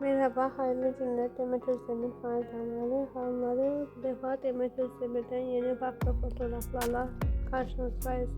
Merhaba, hayırlı günler. Demet Özdemir hayranları, fanları bu defa Demet Özdemir'den yeni farklı fotoğraflarla karşınızdayız.